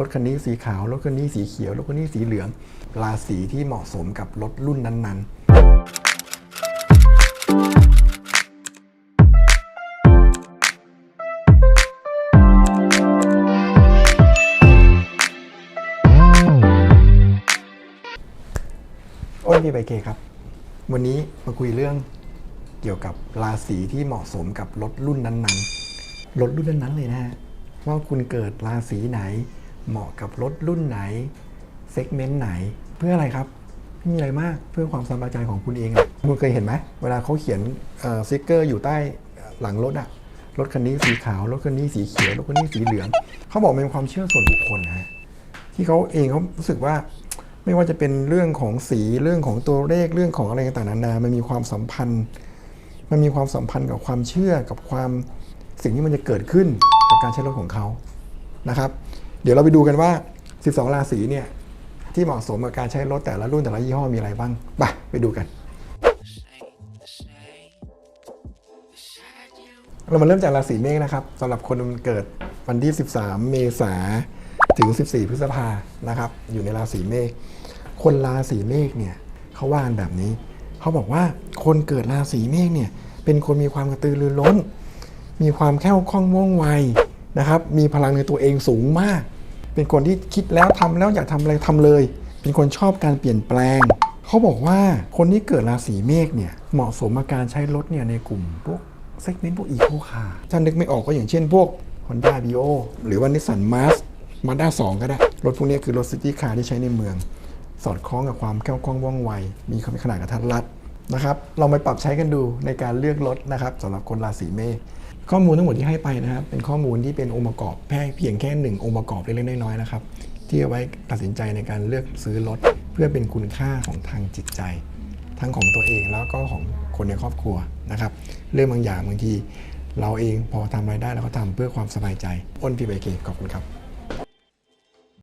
รถคันนี้สีขาว รถคันนี้สีเขียว รถคันนี้สีเหลือง ราศีที่เหมาะสมกับรถรุ่นนั้นๆอ้นพีไบเคครับ วันนี้มาคุยเรื่องเกี่ยวกับราศีที่เหมาะสมกับรถรุ่นนั้นๆ รถรุ่นนั้นๆเลยนะฮะว่าคุณเกิดราศีไหน เหมาะกับรถรุ่นไหนเซกเมนต์ไหน เพื่ออะไรครับไม่มีอะไรมากเพื่อความสบายใจของคุณเองอะคุณเคยเห็นไหมเวลาเขาเขียนสติกเกอร์อยู่ใต้หลังรถอะรถคันนี้สีขาวรถคันนี้สีเขียวรถคันนี้สีเหลืองเขาบอกเป็นความเชื่อส่วนบุคคลนะฮะที่เขาเองเขารู้สึกว่าไม่ว่าจะเป็นเรื่องของสีเรื่องของตัวเลขเรื่องของอะไรต่างๆนานามันมีความสัมพันธ์ มันมีความสัมพันธ์กับความเชื่อกับความสิ่งที่มันจะเกิดขึ้นกับการใช้รถของเขานะครับ เดี๋ยวเราไปดูกันว่า 12 ราศีเนี่ยที่เหมาะสมกับการใช้รถแต่ละรุ่นแต่ละยี่ห้อมีอะไรบ้างไปไปดูกัน เรามาเริ่มจากราศีเมษนะครับสำหรับคนเกิดวันที่ 13 เมษาถึง 14 พฤษภานะครับ อยู่ในราศีเมษคนราศีเมษเนี่ยเขาว่ากันแบบนี้ เขาบอกว่าคนเกิดราศีเมษเนี่ยเป็นคนมีความกระตือรือร้น มีความแค่วคล่องว่องไวนะครับ มีพลังในตัวเองสูงมาก เป็นคนที่คิดแล้วทำแล้วอยากทำอะไรทำเลย เป็นคนชอบการเปลี่ยนแปลง เขาบอกว่าคนที่เกิดราศีเมษเนี่ยเหมาะสมกับการใช้รถเนี่ยในกลุ่มพวกเซกเมนต์พวกอีโคคาร์ถ้านึกไม่ออกก็อย่างเช่นพวก Honda b i o หรือว่านิสสันมาสมาด้า2ก็ได้ รถพวกนี้คือรถซิตี้คาร์ที่ใช้ในเมือง สอดคล้องกับความแก้วกล้องว่องไว มีขนาดกระทัดรัด นะครับเราไปปรับใช้กันดูในการเลือกรถนะครับสำหรับคนราศีเมษข้อมูลทั้งหมดที่ให้ไปนะครับ เป็นข้อมูลที่เป็นองค์ประกอบแค่เพียงแค่หนึ่งองค์ประกอบเล็กๆน้อยๆนะครับที่เอาไว้ตัดสินใจในการเลือกซื้อรถ เพื่อเป็นคุณค่าของทางจิตใจ ทั้งของตัวเองแล้วก็ของคนในครอบครัวนะครับ เรื่องบางอย่างบางที เราเองพอทำอะไรได้เราก็ทำเพื่อความสบายใจอ้นพีไบเคขอบคุณครับ